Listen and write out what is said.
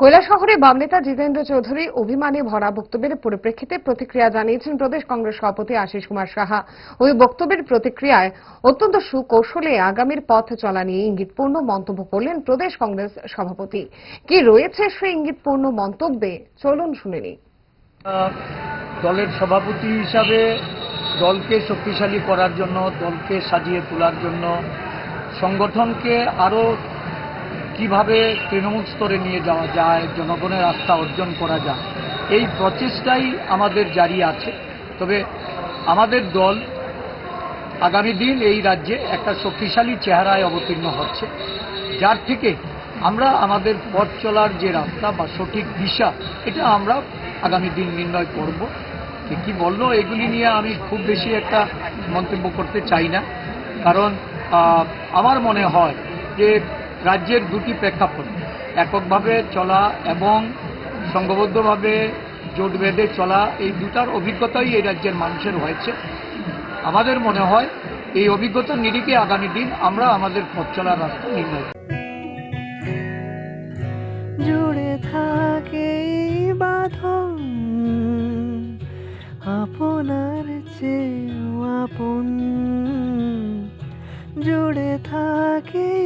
কৈলাসহরে বাম নেতা জিতেন্দ্র চৌধুরী অভিমানে ভরা বক্তব্যের পরিপ্রেক্ষিতে প্রতিক্রিয়া জানিয়েছেন প্রদেশ কংগ্রেস সভাপতি আশিস কুমার সাহা। ওই বক্তব্যের প্রতিক্রিয়ায় অত্যন্ত সুকৌশলে আগামীর পথ চলা নিয়ে ইঙ্গিতপূর্ণ মন্তব্য করলেন প্রদেশ কংগ্রেস সভাপতি। কি রয়েছে সেই ইঙ্গিতপূর্ণ মন্তব্যে? চলুন শুনে নিই। দলের সভাপতি হিসাবে দলকে শক্তিশালী করার জন্য, দলকে সাজিয়ে তোলার জন্য, সংগঠনকে আরও কীভাবে তৃণমূল স্তরে নিয়ে যাওয়া যায়, জনগণের আস্থা অর্জন করা যায়, এই প্রচেষ্টাই আমাদের জারি আছে। তবে আমাদের দল আগামী দিন এই রাজ্যে একটা শক্তিশালী চেহারায় অবতীর্ণ হচ্ছে, যার থেকে আমরা আমাদের পথ চলার যে রাস্তা বা সঠিক দিশা, এটা আমরা আগামী দিন নির্ণয় করব। কে বলল, এগুলি নিয়ে আমি খুব বেশি একটা মন্তব্য করতে চাই না। কারণ আমার মনে হয় যে রাজ্যের দুটি প্রেক্ষাপট, এককভাবে চলা এবং সংঘবদ্ধভাবে জোট বেঁধে চলা, এই দুটার অভিজ্ঞতাই এই রাজ্যের মানুষের হয়েছে আমাদের মনে হয় এই অভিজ্ঞতার নিরিখে আগামী দিন আমরা আমাদের পথ চলার রাস্তা নির্ণয়। জুড়ে থাকে বাঁধন, আপনার চেয়েও আপন জুড়ে থাকে